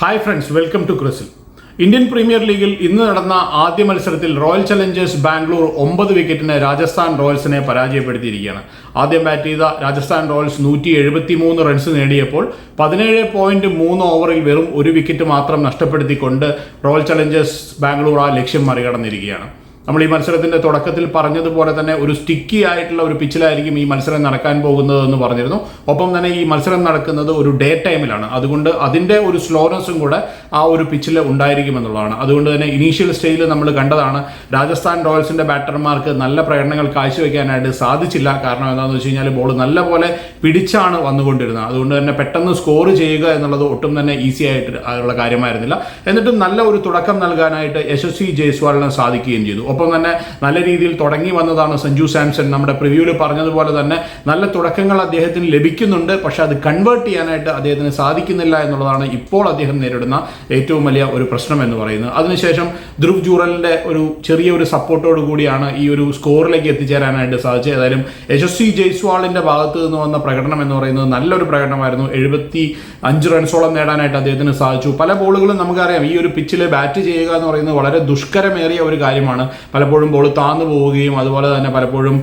Hi friends welcome to ക്രിസിൽ Indian premier ലീഗിൽ ഇന്ന് നടന്ന ആദ്യ മത്സരത്തിൽ റോയൽ ചലഞ്ചേഴ്സ് ബാംഗ്ലൂർ ഒമ്പത് വിക്കറ്റിന് രാജസ്ഥാൻ റോയൽസിനെ പരാജയപ്പെടുത്തിയിരിക്കുകയാണ്. ആദ്യം ബാറ്റ് ചെയ്ത രാജസ്ഥാൻ റോയൽസ് നൂറ്റി എഴുപത്തി മൂന്ന് റൺസ് നേടിയപ്പോൾ പതിനേഴ് പോയിന്റ് മൂന്ന് ഓവറിൽ വെറും ഒരു വിക്കറ്റ് മാത്രം നഷ്ടപ്പെടുത്തിക്കൊണ്ട് റോയൽ ചലഞ്ചേഴ്സ് ബാംഗ്ലൂർ ആ ലക്ഷ്യം മറികടന്നിരിക്കുകയാണ്. നമ്മൾ ഈ മത്സരത്തിന്റെ തുടക്കത്തിൽ പറഞ്ഞതുപോലെ തന്നെ ഒരു സ്റ്റിക്കി ആയിട്ടുള്ള ഒരു പിച്ചിലായിരിക്കും ഈ മത്സരം നടക്കാൻ പോകുന്നത് എന്ന് പറഞ്ഞിരുന്നു. ഒപ്പം തന്നെ ഈ മത്സരം നടക്കുന്നത് ഒരു ഡേ ടൈമിലാണ് അതുകൊണ്ട് അതിന്റെ ഒരു സ്ലോനെസ്സും കൂടെ ആ ഒരു പിച്ചിൽ ഉണ്ടായിരിക്കുമെന്നുള്ളതാണ് അതുകൊണ്ട് തന്നെ ഇനീഷ്യൽ സ്റ്റേജിൽ നമ്മൾ കണ്ടതാണ് രാജസ്ഥാൻ റോയൽസിന്റെ ബാറ്റർമാർക്ക് നല്ല പ്രകടനങ്ങൾ കാഴ്ചവെക്കാനായിട്ട് സാധിച്ചില്ല. കാരണം എന്താണെന്ന് വെച്ച് കഴിഞ്ഞാൽ ബോൾ നല്ലപോലെ പിടിച്ചാണ് വന്നുകൊണ്ടിരുന്നത്. അതുകൊണ്ട് തന്നെ പെട്ടെന്ന് സ്കോർ ചെയ്യുക എന്നുള്ളത് ഒട്ടും തന്നെ ഈസി ആയിട്ട് ഉള്ള കാര്യമായിരുന്നില്ല. എന്നിട്ടും നല്ല ഒരു തുടക്കം നൽകാനായിട്ട് യശസ്വി ജയ്സ്വാളിന് സാധിക്കുകയും ചെയ്തു. ഒപ്പം തന്നെ നല്ല രീതിയിൽ തുടങ്ങി വന്നതാണ് സഞ്ജു സാംസൺ. നമ്മുടെ പ്രിവ്യൂവിൽ പറഞ്ഞതുപോലെ തന്നെ നല്ല തുടക്കങ്ങൾ അദ്ദേഹത്തിന് ലഭിക്കുന്നുണ്ട്. പക്ഷേ അത് കൺവേർട്ട് ചെയ്യാനായിട്ട് അദ്ദേഹത്തിന് സാധിക്കുന്നില്ല എന്നുള്ളതാണ് ഇപ്പോൾ അദ്ദേഹം നേരിടുന്ന ഏറ്റവും വലിയ ഒരു പ്രശ്നം എന്ന് പറയുന്നത്. അതിനുശേഷം ധ്രുവ് ജൂറലിന്റെ ഒരു ചെറിയ ഒരു സപ്പോർട്ടോട് കൂടിയാണ് ഈ ഒരു സ്കോറിലേക്ക് എത്തിച്ചേരാനായിട്ട് സാധിച്ചത്. ഏതായാലും യശസ്വി ജയ്സ്വാളിന്റെ ഭാഗത്ത് നിന്ന് വന്ന പ്രകടനം എന്ന് പറയുന്നത് നല്ലൊരു പ്രകടനമായിരുന്നു. എഴുപത്തി അഞ്ച് റൺസോളം നേടാനായിട്ട് അദ്ദേഹത്തിന് സാധിച്ചു. പല ബോളുകളും നമുക്കറിയാം. ഈ ഒരു പിച്ചിൽ ബാറ്റ് ചെയ്യുക എന്ന് പറയുന്നത് വളരെ ദുഷ്കരമേറിയ ഒരു കാര്യമാണ്. പലപ്പോഴും ബോൾ താന്നു പോവുകയും അതുപോലെ തന്നെ പലപ്പോഴും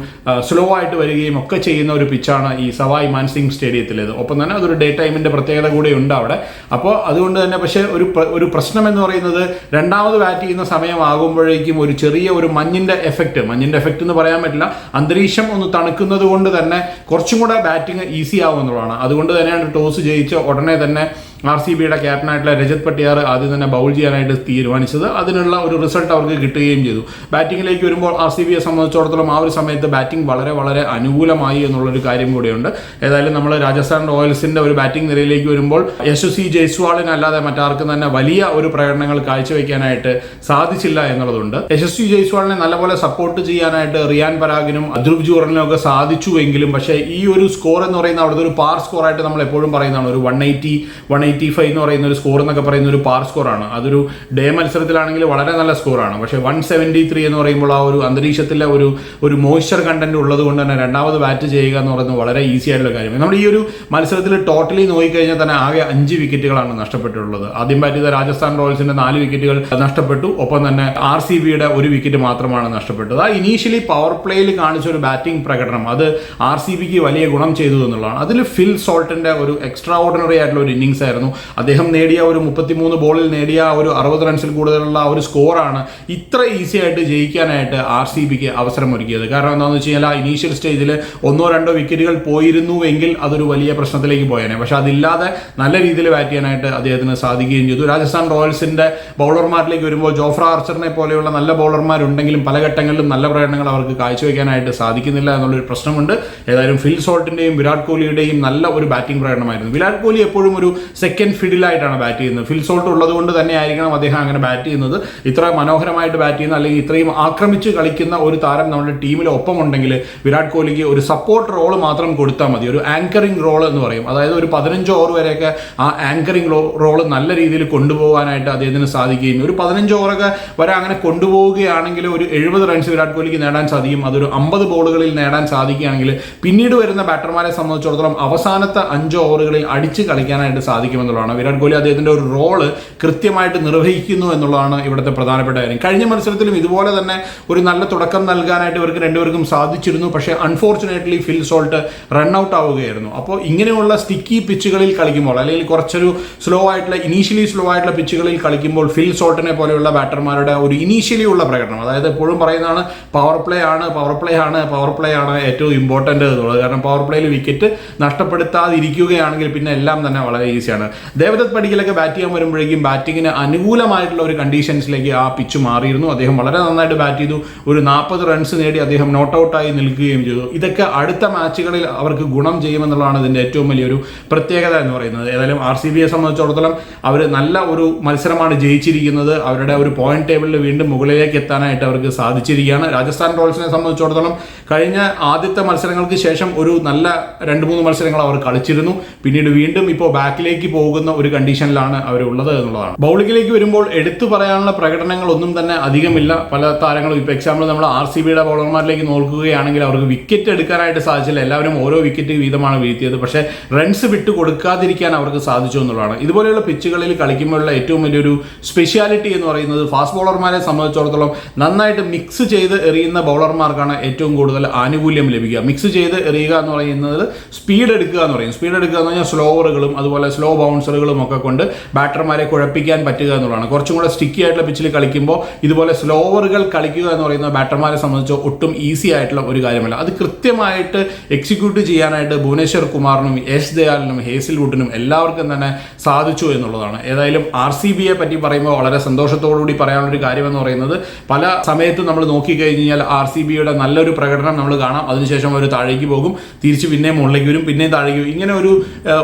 സ്ലോ ആയിട്ട് വരികയും ഒക്കെ ചെയ്യുന്ന ഒരു പിച്ചാണ് ഈ സവായ് മാൻസിംഗ് സ്റ്റേഡിയത്തിലേത്. ഒപ്പം തന്നെ അതൊരു ഡേ ടൈമിന്റെ പ്രത്യേകത കൂടെ ഉണ്ട് അവിടെ. അപ്പോൾ അതുകൊണ്ട് തന്നെ പക്ഷേ ഒരു ഒരു പ്രശ്നം എന്ന് പറയുന്നത് രണ്ടാമത് ബാറ്റ് ചെയ്യുന്ന സമയമാകുമ്പോഴേക്കും ഒരു ചെറിയ ഒരു മഞ്ഞിന്റെ എഫക്റ്റ് മഞ്ഞിന്റെ എഫക്റ്റ് എന്ന് പറയാൻ പറ്റില്ല. അന്തരീക്ഷം ഒന്ന് തണുക്കുന്നത് കൊണ്ട് തന്നെ കുറച്ചും കൂടെ ബാറ്റിംഗ് ഈസി ആവും എന്നുള്ളതാണ്. അതുകൊണ്ട് തന്നെയാണ് ടോസ് ജയിച്ച് ഉടനെ തന്നെ ആർ സി ബിയുടെ ക്യാപ്റ്റനായിട്ടുള്ള രജത് പട്ടിയാർ ആദ്യം തന്നെ ബൗൾ ചെയ്യാനായിട്ട് തീരുമാനിച്ചത്. അതിനുള്ള ഒരു റിസൾട്ട് അവർക്ക് കിട്ടുകയും ചെയ്തു. ബാറ്റിങ്ങിലേക്ക് വരുമ്പോൾ ആർ സി ബിയെ സംബന്ധിച്ചിടത്തോളം ആ ഒരു സമയത്ത് ബാറ്റിംഗ് വളരെ വളരെ അനുകൂലമായി എന്നുള്ളൊരു കാര്യം കൂടിയുണ്ട്. ഏതായാലും നമ്മൾ രാജസ്ഥാൻ റോയൽസിന്റെ ഒരു ബാറ്റിംഗ് നിരയിലേക്ക് വരുമ്പോൾ യശസ്വി ജയ്സ്വാളിന് അല്ലാതെ മറ്റാർക്കും തന്നെ വലിയ ഒരു പ്രകടനങ്ങൾ കാഴ്ചവെക്കാനായിട്ട് സാധിച്ചില്ല എന്നുള്ളതുണ്ട്. യശസ്വി ജയ്സ്വാളിനെ നല്ലപോലെ സപ്പോർട്ട് ചെയ്യാനായിട്ട് റിയാൻ പരാഗിനും ധ്രുവ് ജൂറലിനും ഒക്കെ സാധിച്ചുവെങ്കിലും പക്ഷേ ഈ ഒരു സ്കോർ എന്ന് പറയുന്ന അവിടുത്തെ ഒരു പാർ സ്കോർ ആയിട്ട് നമ്മൾ എപ്പോഴും പറയുന്നതാണ്. ഒരു one eighty one eighty five എന്ന് പറയുന്ന ഒരു സ്കോർ എന്നൊക്കെ പറയുന്ന ഒരു പാർ സ്കോറാണ് അതൊരു ഡേ മത്സരത്തിലാണെങ്കിൽ വളരെ നല്ല സ്കോറാണ് പക്ഷേ വൺ സെവന്റി ത്രീ എന്ന് പറയുമ്പോൾ ആ ഒരു അന്തരീക്ഷത്തിലെ ഒരു ഒരു മോയ്സ്ചർ കണ്ടന്റ് ഉള്ളത് കൊണ്ട് തന്നെ രണ്ടാമത് ബാറ്റ് ചെയ്യുക എന്ന് പറയുന്നത് വളരെ ഈസി ആയിട്ടുള്ള കാര്യമാണ്. നമ്മൾ ഈ ഒരു മത്സരത്തിൽ ടോട്ടലി നോക്കിക്കഴിഞ്ഞാൽ തന്നെ ആകെ അഞ്ച് വിക്കറ്റുകളാണ് നഷ്ടപ്പെട്ടിട്ടുള്ളത്. ആദ്യം ബാറ്റ് ചെയ്ത രാജസ്ഥാൻ റോയൽസിന്റെ നാല് വിക്കറ്റുകൾ നഷ്ടപ്പെട്ടു. ഒപ്പം തന്നെ ആർ സി ബിയുടെ ഒരു വിക്കറ്റ് മാത്രമാണ് നഷ്ടപ്പെട്ടത്. ആ ഇനീഷ്യലി പവർ പ്ലേയിൽ കാണിച്ച ഒരു ബാറ്റിംഗ് പ്രകടനം അത് ആർ സി ബിക്ക് വലിയ ഗുണം ചെയ്തു എന്നുള്ളതാണ്. അതിൽ ഫിൽ സോൾട്ടിന്റെ ഒരു എക്സ്ട്രാ ഓർഡിനറി ആയിട്ടുള്ള ഒരു ഇന്നിങ്സ് ആയിരുന്നു അദ്ദേഹം നേടിയ ഒരു മുപ്പത്തിമൂന്ന് ബോളിൽ നേടിയ ഒരു അറുപത് റൺസിൽ കൂടുതലുള്ള ഒരു സ്കോറാണ് ഇത്ര ഈസി ആയിട്ട് ജയിക്കാനായിട്ട് ആർ സി ബിക്ക് അവസരം ഒരുക്കിയത് കാരണം എന്താണെന്ന് വെച്ച് കഴിഞ്ഞാൽ ഇനീഷ്യൽ സ്റ്റേജിൽ ഒന്നോ രണ്ടോ വിക്കറ്റുകൾ പോയിരുന്നു എങ്കിൽ അതൊരു വലിയ പ്രശ്നത്തിലേക്ക് പോയേനെ. പക്ഷെ അതില്ലാതെ നല്ല രീതിയിൽ ബാറ്റ് ചെയ്യാനായിട്ട് അദ്ദേഹത്തിന് സാധിക്കുകയും ചെയ്തു. രാജസ്ഥാൻ റോയൽസിന്റെ ബൗളർമാരിലേക്ക് വരുമ്പോൾ ജോഫ്ര ആർച്ചറിനെ പോലെയുള്ള നല്ല ബൗളർമാരുണ്ടെങ്കിലും പല ഘട്ടങ്ങളിലും നല്ല പ്രകടനങ്ങൾ അവർക്ക് കാഴ്ചവെക്കാനായിട്ട് സാധിക്കുന്നില്ല എന്നുള്ളൊരു പ്രശ്നമുണ്ട്. ഏതായാലും ഫിൽ സോൾട്ടിന്റെയും വിരാട് കോഹ്ലിയുടെയും നല്ല ഒരു ബാറ്റിംഗ് പ്രകടനമായിരുന്നു. വിരാട് കോഹ്ലി എപ്പോഴും ഒരു സെക്കൻഡ് ഫിഡിലായിട്ടാണ് ബാറ്റ് ചെയ്യുന്നത്. ഫിൽ സോൾട്ട് ഉള്ളത് കൊണ്ട് തന്നെ ആയിരിക്കണം അദ്ദേഹം അങ്ങനെ ബാറ്റ് ചെയ്യുന്നത്. ഇത്ര മനോഹരമായിട്ട് ബാറ്റ് ചെയ്യുന്ന അല്ലെങ്കിൽ ഇത്രയും ആക്രമിച്ച് കളിക്കുന്ന ഒരു താരം നമ്മുടെ ടീമിൽ ഒപ്പമുണ്ടെങ്കിൽ വിരാട് കോഹ്ലിക്ക് ഒരു സപ്പോർട്ട് റോൾ മാത്രം കൊടുത്താൽ മതി. ഒരു ആങ്കറിംഗ് റോൾ എന്ന് പറയും. അതായത് ഒരു പതിനഞ്ച് ഓവർ വരെയൊക്കെ ആ ആങ്കറിംഗ് റോൾ നല്ല രീതിയിൽ കൊണ്ടുപോകാനായിട്ട് അദ്ദേഹത്തിന് സാധിക്കുകയും ഒരു പതിനഞ്ച് ഓവറൊക്കെ വരെ അങ്ങനെ കൊണ്ടുപോവുകയാണെങ്കിൽ ഒരു എഴുപത് റൺസ് വിരാട് കോഹ്ലിക്ക് നേടാൻ സാധിക്കും. അതൊരു അമ്പത് ബോളുകളിൽ നേടാൻ സാധിക്കുകയാണെങ്കിൽ പിന്നീട് വരുന്ന ബാറ്റർമാരെ സംബന്ധിച്ചിടത്തോളം അവസാനത്തെ അഞ്ച് ഓവറുകളിൽ അടിച്ച് കളിക്കാനായിട്ട് സാധിക്കുമെന്നുള്ളതാണ് വിരാട് കോഹ്ലി അദ്ദേഹത്തിന്റെ ഒരു റോൾ കൃത്യമായിട്ട് നിർവഹിക്കുന്നു എന്നുള്ളതാണ് ഇവിടുത്തെ പ്രധാനപ്പെട്ട കാര്യം. കഴിഞ്ഞ മത്സരത്തിലും ഇതുപോലെ തന്നെ ഒരു നല്ല തുടക്കം നൽകാനായിട്ട് ഇവർക്ക് രണ്ടുപേർക്കും സാധിച്ചിരുന്നു. പക്ഷേ unfortunately Phil Salt run out ആവുകയായിരുന്നു. അപ്പോൾ ഇങ്ങനെയുള്ള സ്റ്റിക്കി പിച്ചുകളിൽ കളിക്കുമ്പോൾ അല്ലെങ്കിൽ കുറച്ചൊരു സ്ലോ ആയിട്ടുള്ള ഇനീഷ്യലി സ്ലോ ആയിട്ടുള്ള പിച്ചുകളിൽ കളിക്കുമ്പോൾ ഫിൽ സോൾട്ടിനെ പോലെയുള്ള ബാറ്റർമാരുടെ ഒരു ഇനീഷ്യലി ഉള്ള പ്രകടനം അതായത് എപ്പോഴും പറയുന്നതാണ് പവർ പ്ലേ ആണ് പവർ പ്ലേ ആണ് പവർ പ്ലേ ആണ് ഏറ്റവും ഇമ്പോർട്ടന്റ് എന്നുള്ളത്. കാരണം പവർ പ്ലേയിൽ വിക്കറ്റ് നഷ്ടപ്പെടുത്താതിരിക്കുകയാണെങ്കിൽ പിന്നെ എല്ലാം തന്നെ വളരെ ഈസിയാണ് ദേവദത്ത് പടിക്കലൊക്കെ ബാറ്റ് ചെയ്യാൻ വരുമ്പോഴേക്കും ബാറ്റിങ്ങിന് അനുകൂലമായിട്ടുള്ള ഒരു കണ്ടീഷൻസിലേക്ക് ആ പിച്ച് മാറിയിരുന്നു. അദ്ദേഹം വളരെ നന്നായിട്ട് ബാറ്റ് ചെയ്തു. ഒരു നാൽപ്പത് റൺസ് നേടി അദ്ദേഹം നോട്ട് ഔട്ടായി നിൽക്കുകയും ചെയ്തു. ഇതൊക്കെ അടുത്ത മാച്ചുകളിൽ അവർക്ക് ഗുണം ചെയ്യുമെന്നുള്ളതാണ് ഇതിന്റെ ഏറ്റവും വലിയൊരു പ്രത്യേകത എന്ന് പറയുന്നത്. ഏതായാലും ആർ സി ബിയെ സംബന്ധിച്ചിടത്തോളം അവർ നല്ല ഒരു മത്സരമാണ് ജയിച്ചിരിക്കുന്നത്. അവരുടെ ഒരു പോയിന്റ് ടേബിളിൽ വീണ്ടും മുകളിലേക്ക് എത്താനായിട്ട് അവർക്ക് സാധിച്ചിരിക്കുകയാണ്. രാജസ്ഥാൻ റോയൽസിനെ സംബന്ധിച്ചിടത്തോളം കഴിഞ്ഞ ആദ്യത്തെ മത്സരങ്ങൾക്ക് ശേഷം ഒരു നല്ല രണ്ട് മൂന്ന് മത്സരങ്ങൾ അവർ കളിച്ചിരുന്നു. പിന്നീട് വീണ്ടും ഇപ്പോൾ ബാക്കിലേക്ക് പോകുന്ന ഒരു കണ്ടീഷനിലാണ് അവരുള്ളത് എന്നുള്ളതാണ്. ബൗളിങ്ങിലേക്ക് വരുമ്പോൾ എടുത്തു പറയാനുള്ള പ്രകടനങ്ങൾ ഒന്നും തന്നെ അധികമില്ല. പല താരങ്ങളും ഇപ്പോൾ എക്സാമ്പിൾ നമ്മൾ ആർ സി ബിയുടെ ബൗളർമാരിലേക്ക് നോക്കുകയാണെങ്കിൽ അവർക്ക് വിക്കറ്റ് എടുക്കാനായിട്ട് സാധിച്ചില്ല. എല്ലാവരും ഓരോ വിക്കറ്റ് വീതമാണ് വീഴ്ത്തിയത്. പക്ഷേ റൺസ് വിട്ട് കൊടുക്കാതിരിക്കാൻ അവർക്ക് സാധിച്ചു എന്നുള്ളതാണ്. ഇതുപോലെയുള്ള പിച്ചുകളിൽ കളിക്കുമ്പോഴുള്ള ഏറ്റവും വലിയൊരു സ്പെഷ്യാലിറ്റി എന്ന് പറയുന്നത് ഫാസ്റ്റ് ബൗളർമാരെ സംബന്ധിച്ചിടത്തോളം നന്നായിട്ട് മിക്സ് ചെയ്ത് എറിയുന്ന ബൗളർമാർക്കാണ് ഏറ്റവും കൂടുതൽ ആനുകൂല്യം ലഭിക്കുക. മിക്സ് ചെയ്ത് എറിയുക എന്ന് പറയുന്നത് സ്പീഡ് എടുക്കുക എന്ന് പറയും. സ്പീഡ് എടുക്കുക എന്ന് പറഞ്ഞാൽ സ്ലോവറുകളും അതുപോലെ സ്ലോ ബൗൺസറുകളും ഒക്കെ കൊണ്ട് ബാറ്റർമാരെ കുഴപ്പിക്കാൻ പറ്റുക എന്നുള്ളതാണ്. കുറച്ചും കൂടെ സ്റ്റിക്കി ആയിട്ടുള്ള പിച്ചിൽ കളിക്കുമ്പോൾ ഇതുപോലെ സ്ലോവറുകൾ കളിക്കുക എന്ന് പറയുന്ന ബാറ്റർമാരെ സംബന്ധിച്ച് ഒട്ടും ഈസി ആയിട്ടുള്ള ഒരു കാര്യമല്ല. അത് കൃത്യമായിട്ട് എക്സിക്യൂട്ട് ചെയ്യാനായിട്ട് ഭുവനേശ്വർ കുമാറിനും യശ് ദയാലിനും ഹേസിൽവുഡിനും എല്ലാവർക്കും തന്നെ സാധിച്ചു എന്നുള്ളതാണ്. ഏതായാലും ആർ സി ബിയെ പറ്റി പറയുമ്പോൾ വളരെ സന്തോഷത്തോടുകൂടി പറയാനുള്ളൊരു കാര്യമെന്ന് പറയുന്നത് പല സമയത്തും നമ്മൾ നോക്കിക്കഴിഞ്ഞാൽ ആർ സി ബിയുടെ നല്ലൊരു പ്രകടനം നമ്മൾ കാണാം. അതിനുശേഷം അവർ താഴേക്ക് പോകും. തിരിച്ച് പിന്നെയും മുകളിലേക്ക് വരും. പിന്നെയും താഴേക്ക് വരും. ഇങ്ങനെ ഒരു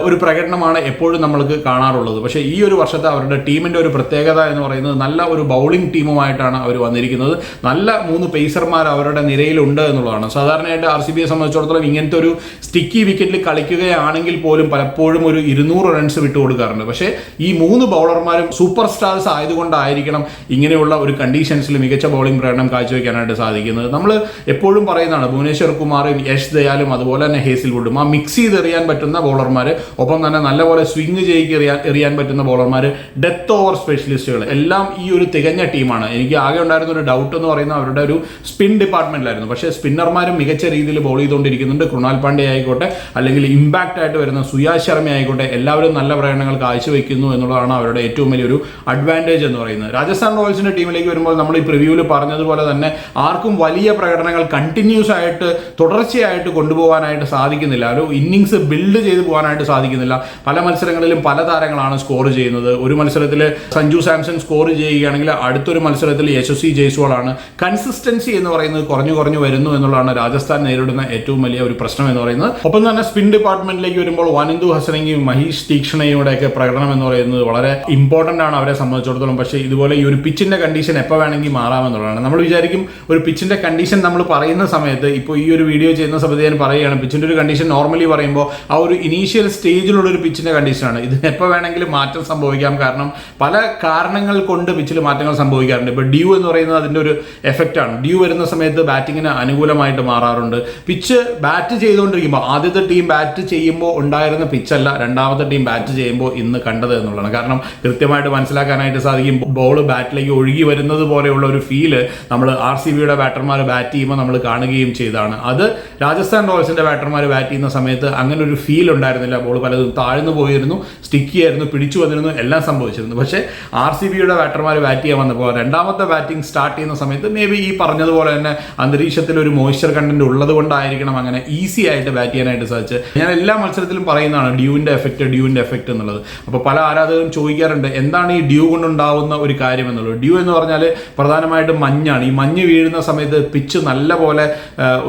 ഒരു പ്രകടനമാണ് എപ്പോഴും നമ്മൾക്ക് കാണാറുള്ളത്. പക്ഷേ ഈ ഒരു വർഷത്തെ അവരുടെ ടീമിന്റെ ഒരു പ്രത്യേകത എന്ന് പറയുന്നത് നല്ല ഒരു ബൗളിംഗ് ടീമുമായിട്ടാണ് അവർ വന്നിരിക്കുന്നത്. നല്ല മൂന്ന് പേസർമാർ അവരുടെ നിരയിലുണ്ട് എന്നുള്ളതാണ്. സാധാരണയായിട്ട് ആർ സി ബിയെ സംബന്ധിച്ചിടത്തോളം ഇങ്ങനത്തെ ഒരു സ്റ്റിക്കി വിക്കറ്റിൽ കളിക്കുകയാണെങ്കിൽ പോലും പലപ്പോഴും ഒരു ഇരുന്നൂറ് റൺസ് വിട്ടുകൊടുക്കാറുണ്ട് പക്ഷേ ഈ മൂന്ന് ബൗളർമാരും സൂപ്പർ സ്റ്റാർസ് ആയതുകൊണ്ടായിരിക്കണം ഇങ്ങനെയുള്ള ഒരു കണ്ടീഷൻസിൽ മികച്ച ബൗളിംഗ് പ്രകടനം കാഴ്ചവെക്കാനായിട്ട് സാധിക്കുന്നത്. നമ്മൾ എപ്പോഴും പറയുന്നതാണ് ഭുവനേശ്വർ കുമാറും യശ് ദയാലും അതുപോലെ തന്നെ ഹേസിൽവുഡും ആ മിക്സ് ചെയ്തെറിയാൻ പറ്റുന്ന ബൗളർമാർ ഒപ്പം തന്നെ നല്ലപോലെ സ്വിങ് ചെയ്യുക എറിയാൻ പറ്റുന്ന ബോളർമാർ ഡെത്ത് ഓവർ സ്പെഷ്യലിസ്റ്റുകൾ എല്ലാം ഈ ഒരു തികഞ്ഞ ടീമാണ്. എനിക്ക് ആകെ ഉണ്ടായിരുന്ന ഒരു ഡൗട്ട് എന്ന് പറയുന്നത് അവരുടെ ഒരു സ്പിൻ ഡിപ്പാർട്ട്മെന്റിലായിരുന്നു പക്ഷേ സ്പിന്നർമാരും മികച്ച രീതിയിൽ ബോൾ ചെയ്തുകൊണ്ടിരിക്കുന്നുണ്ട്. കൃണാൽ പാണ്ഡ്യ ആയിക്കോട്ടെ അല്ലെങ്കിൽ ഇമ്പാക്റ്റ് ആയിട്ട് വരുന്ന സുയാ ശർമ്മ ആയിക്കോട്ടെ എല്ലാവരും നല്ല പ്രകടനങ്ങൾ കാഴ്ചവെക്കുന്നു എന്നുള്ളതാണ് അവരുടെ ഏറ്റവും വലിയൊരു അഡ്വാന്റേജ് എന്ന് പറയുന്നത്. രാജസ്ഥാൻ റോയൽസിന്റെ ടീമിലേക്ക് വരുമ്പോൾ നമ്മൾ ഈ പ്രിവ്യൂവിൽ പറഞ്ഞതുപോലെ തന്നെ ആർക്കും വലിയ പ്രകടനങ്ങൾ കണ്ടിന്യൂസ് ആയിട്ട് തുടർച്ചയായിട്ട് കൊണ്ടുപോകാനായിട്ട് സാധിക്കുന്നില്ല. ഒരു ഇന്നിങ്സ് ബിൽഡ് ചെയ്ത് പോകാനായിട്ട് സാധിക്കുന്നില്ല. പല മത്സരങ്ങളിലും പല താരങ്ങളാണ് സ്കോർ ചെയ്യുന്നത്. ഒരു മത്സരത്തിൽ സഞ്ജു സാംസൺ സ്കോർ ചെയ്യുകയാണെങ്കിൽ അടുത്തൊരു മത്സരത്തിൽ യശസ്വി ജയ്സ്വാളാണ്. കൺസിസ്റ്റൻസി എന്ന് പറയുന്നത് കുറഞ്ഞു കുറഞ്ഞു വരുന്നു എന്നുള്ളതാണ് രാജസ്ഥാൻ നേരിടുന്ന ഏറ്റവും വലിയ ഒരു പ്രശ്നം എന്ന് പറയുന്നത്. ഒപ്പം തന്നെ സ്പിൻ ഡിപ്പാർട്ട്മെന്റിലേക്ക് വരുമ്പോൾ വാനിന്ദു ഹസനയും മഹീഷ് തീക്ഷണയുടെയൊക്കെ പ്രകടനം എന്ന് പറയുന്നത് വളരെ ഇമ്പോർട്ടന്റ് ആണ് അവരെ സംബന്ധിച്ചിടത്തോളം. പക്ഷേ ഇതുപോലെ ഈ ഒരു പിച്ചിന്റെ കണ്ടീഷൻ എപ്പോൾ വേണമെങ്കിൽ മാറാമെന്നുള്ളതാണ് നമ്മൾ വിചാരിക്കും ഒരു പിച്ചിന്റെ കണ്ടീഷൻ നമ്മൾ പറയുന്ന സമയത്ത് ഇപ്പോൾ ഈ ഒരു വീഡിയോ ചെയ്യുന്ന സമയത്ത് ഞാൻ പറയുകയാണ് പിച്ചിന്റെ ഒരു കണ്ടീഷൻ നോർമലി പറയുമ്പോൾ ആ ഒരു ഇനീഷ്യൽ സ്റ്റേജിലുള്ള ഒരു പിച്ചിന്റെ കണ്ടീഷനാണ് ഇത് എപ്പോൾ വേണമെങ്കിലും മാറ്റം സംഭവിക്കാം. കാരണം പല കാരണങ്ങൾ കൊണ്ട് പിച്ചിൽ മാറ്റങ്ങൾ സംഭവിക്കാറുണ്ട്. ഇപ്പോൾ ഡ്യൂ എന്ന് പറയുന്നത് അതിന്റെ ഒരു എഫക്റ്റ് ആണ്. ഡ്യൂ വരുന്ന സമയത്ത് ബാറ്റിങ്ങിന് അനുകൂലമായിട്ട് മാറാറുണ്ട്. പിച്ച് ബാറ്റ് ചെയ്തുകൊണ്ടിരിക്കുമ്പോൾ ആദ്യത്തെ ടീം ബാറ്റ് ചെയ്യുമ്പോൾ ഉണ്ടായിരുന്ന പിച്ചല്ല രണ്ടാമത്തെ ടീം ബാറ്റ് ചെയ്യുമ്പോൾ ഇന്ന് കണ്ടത് എന്നുള്ളതാണ്. കാരണം കൃത്യമായിട്ട് മനസ്സിലാക്കാനായിട്ട് സാധിക്കും ബോൾ ബാറ്റിലേക്ക് ഒഴുകി വരുന്നത് പോലെയുള്ള ഒരു ഫീൽ നമ്മൾ ആർ സി ബിയുടെ ബാറ്റർമാർ ബാറ്റ് ചെയ്യുമ്പോൾ നമ്മൾ കാണുകയും ചെയ്താണ്. അത് രാജസ്ഥാൻ റോയൽസിന്റെ ബാറ്റർമാർ ബാറ്റ് ചെയ്യുന്ന സമയത്ത് അങ്ങനെ ഒരു ഫീൽ ഉണ്ടായിരുന്നില്ല. ബോൾ പലതും താഴ്ന്നു പോയിരുന്നു. സ്റ്റിക്കി ആയിരുന്നു പിടിച്ചു വന്നിരുന്നു എല്ലാം സംഭവിച്ചിരുന്നു. പക്ഷേ ആർ സി ബിയുടെ ബാറ്റർമാർ ബാറ്റ് ചെയ്യാൻ വന്നപ്പോൾ രണ്ടാമത്തെ ബാറ്റിംഗ് സ്റ്റാർട്ട് ചെയ്യുന്ന സമയത്ത് മേ ബി ഈ പറഞ്ഞതുപോലെ തന്നെ അന്തരീക്ഷത്തിൽ ഒരു മോയ്സ്ചർ കണ്ടന്റ് ഉള്ളത് കൊണ്ടായിരിക്കണം അങ്ങനെ ഈസി ആയിട്ട് ബാറ്റ് ചെയ്യാനായിട്ട് സാധിച്ചത്. ഞാൻ എല്ലാ മത്സരത്തിലും പറയുന്നതാണ് ഡ്യൂവിന്റെ എഫക്റ്റ് ഡ്യൂവിന്റെ എഫക്റ്റ് എന്നുള്ളത്. അപ്പോൾ പല ആരാധകരും ചോദിക്കാറുണ്ട് എന്താണ് ഈ ഡ്യൂ കൊണ്ടുണ്ടാവുന്ന ഒരു കാര്യം എന്നുള്ളത്? ഡ്യൂ എന്ന് പറഞ്ഞാൽ പ്രധാനമായിട്ടും മഞ്ഞാണ്. ഈ മഞ്ഞ് വീഴുന്ന സമയത്ത് പിച്ച് നല്ല പോലെ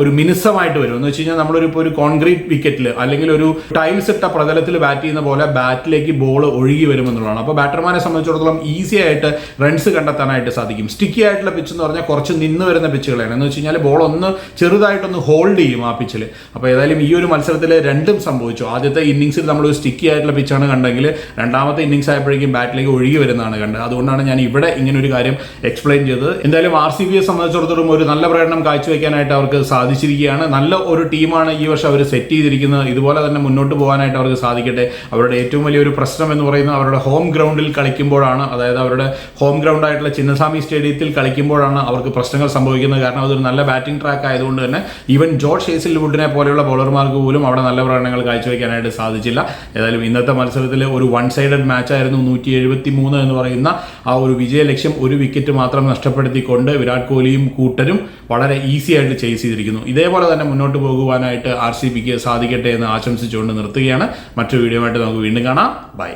ഒരു മിനുസമായിട്ട് വരും. എന്ന് വെച്ച് കഴിഞ്ഞാൽ നമ്മളൊരു ഇപ്പോൾ ഒരു കോൺക്രീറ്റ് വിക്കറ്റിൽ അല്ലെങ്കിൽ ഒരു ടൈൽസ് ഇട്ട പ്രതലത്തിൽ ബാറ്റ് ചെയ്യുന്ന പോലെ ബാറ്റിലേക്ക് ബോൾ ഒഴുകി വരുമെന്നുള്ളതാണ്. അപ്പോൾ ബാറ്റർമാരെ സംബന്ധിച്ചിടത്തോളം ഈസി ആയിട്ട് റൺസ് കണ്ടെത്താനായിട്ട് സാധിക്കും. സ്റ്റിക്കി ആയിട്ടുള്ള പിച്ച് എന്ന് പറഞ്ഞാൽ കുറച്ച് നിന്ന് വരുന്ന പിച്ചുകളാണ് എന്ന് വെച്ച് കഴിഞ്ഞാൽ ബോൾ ഒന്ന് ചെറുതായിട്ടൊന്ന് ഹോൾഡ് ചെയ്യും ആ പിച്ചിൽ അപ്പോൾ ഏതായാലും ഈ ഒരു മത്സരത്തിൽ രണ്ടും സംഭവിച്ചു. ആദ്യത്തെ ഇന്നിങ്സിൽ നമ്മൾ ഒരു സ്റ്റിക്കി ആയിട്ടുള്ള പിച്ചാണ് കണ്ടെങ്കിൽ രണ്ടാമത്തെ ഇന്നിങ്സ് ആയപ്പോഴേക്കും ബാറ്റിലേക്ക് ഒഴുകി വരുന്നതാണ് കണ്ടത്. അതുകൊണ്ടാണ് ഞാൻ ഇവിടെ ഇങ്ങനെ ഒരു കാര്യം എക്സ്പ്ലെയിൻ ചെയ്തത്. എന്തായാലും ആർ സി ബിയെ സംബന്ധിച്ചിടത്തോളം ഒരു നല്ല പ്രകടനം കാഴ്ചവെക്കാനായിട്ട് അവർക്ക് സാധിച്ചിരിക്കുകയാണ്. നല്ല ഒരു ടീമാണ് ഈ വർഷം അവർ സെറ്റ് ചെയ്തിരിക്കുന്നത്. ഇതുപോലെ തന്നെ മുന്നോട്ട് പോകാനായിട്ട് അവർക്ക് സാധിക്കട്ടെ. അവരുടെ ഏറ്റവും വലിയൊരു പ്രശ്നം എന്ന് പറയുന്നത് അവരുടെ ഹോം ഗ്രൗണ്ടിൽ കളിക്കുമ്പോഴാണ്. അതായത് അവരുടെ ഹോം ഗ്രൗണ്ട് ആയിട്ടുള്ള ചിന്നസ്വാമി സ്റ്റേഡിയത്തിൽ കളിക്കുമ്പോഴാണ് അവർക്ക് പ്രശ്നങ്ങൾ സംഭവിക്കുന്നത്. കാരണം അതൊരു നല്ല ബാറ്റിംഗ് ട്രാക്ക് ആയതുകൊണ്ട് തന്നെ ഈവൻ ജോർജ് ഹേസിൽ വുഡിനെ പോലെയുള്ള ബോളർമാർക്ക് പോലും അവിടെ നല്ല പ്രകടനങ്ങൾ കാഴ്ചവെക്കാനായിട്ട് സാധിച്ചില്ല. ഏതായാലും ഇന്നത്തെ മത്സരത്തിൽ ഒരു വൺ സൈഡഡ് മാച്ച് ആയിരുന്നു നൂറ്റി എഴുപത്തി മൂന്ന് എന്ന് പറയുന്ന ആ ഒരു വിജയ ലക്ഷ്യം ഒരു വിക്കറ്റ് മാത്രം നഷ്ടപ്പെടുത്തിക്കൊണ്ട് വിരാട് കോഹ്ലിയും കൂട്ടരും വളരെ ഈസി ആയിട്ട് ചേസ് ചെയ്തിരിക്കുന്നു. ഇതേപോലെ തന്നെ മുന്നോട്ട് പോകുവാനായിട്ട് ആർ സി ബിക്ക് സാധിക്കട്ടെ എന്ന് ആശംസിച്ചുകൊണ്ട് നിർത്തുകയാണ്. മറ്റൊരു വീഡിയോ ആയിട്ട് നമുക്ക് വീണ്ടും കാണാം. ബൈ.